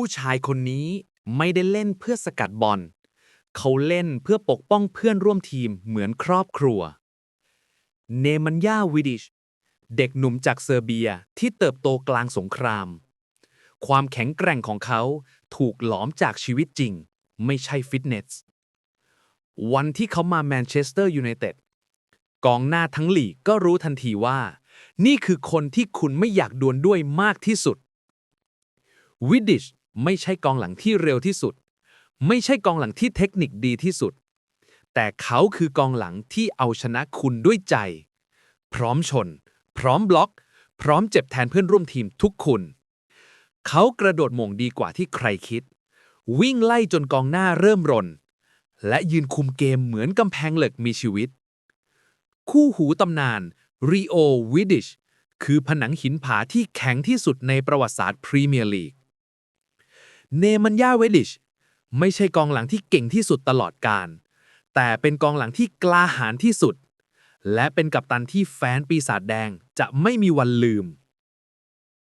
ผู้ชายคนนี้ไม่ได้เล่นเพื่อสกัดบอล เขาเล่นเพื่อปกป้องเพื่อนร่วมทีมเหมือนครอบครัว เนมันยาวิดิช เด็กหนุ่มจากเซอร์เบียที่เติบโตกลางสงคราม ความแข็งแกร่งของเขาถูกหลอมจากชีวิตจริง ไม่ใช่ฟิตเนส วันที่เขามาแมนเชสเตอร์ยูไนเต็ดกองหน้าทั้งหลีกก็รู้ทันทีว่า นี่คือคนที่คุณไม่อยากดวลด้วยมากที่สุดวิดิช ไม่ใช่กองหลังที่เร็วที่สุด ไม่ใช่กองหลังที่เทคนิคดีที่สุด แต่เขาคือกองหลังที่เอาชนะคุณด้วยใจ พร้อมชน พร้อมบล็อก พร้อมเจ็บแทนเพื่อนร่วมทีมทุกคน เขากระโดดหม่งดีกว่าที่ใครคิด วิ่งไล่จนกองหน้าเริ่มรน และยืนคุมเกมเหมือนกำแพงเหล็กมีชีวิต คู่หูตำนานรีโอวิดิชคือผนังหินผาที่แข็งที่สุดในประวัติศาสตร์พรีเมียร์ลีก เนมันยาเวดิชไม่ใช่กองหลังที่เก่งที่สุดตลอดการ แต่เป็นกองหลังที่กล้าหาญที่สุด และเป็นกัปตันที่แฟนปีศาจแดงจะไม่มีวันลืม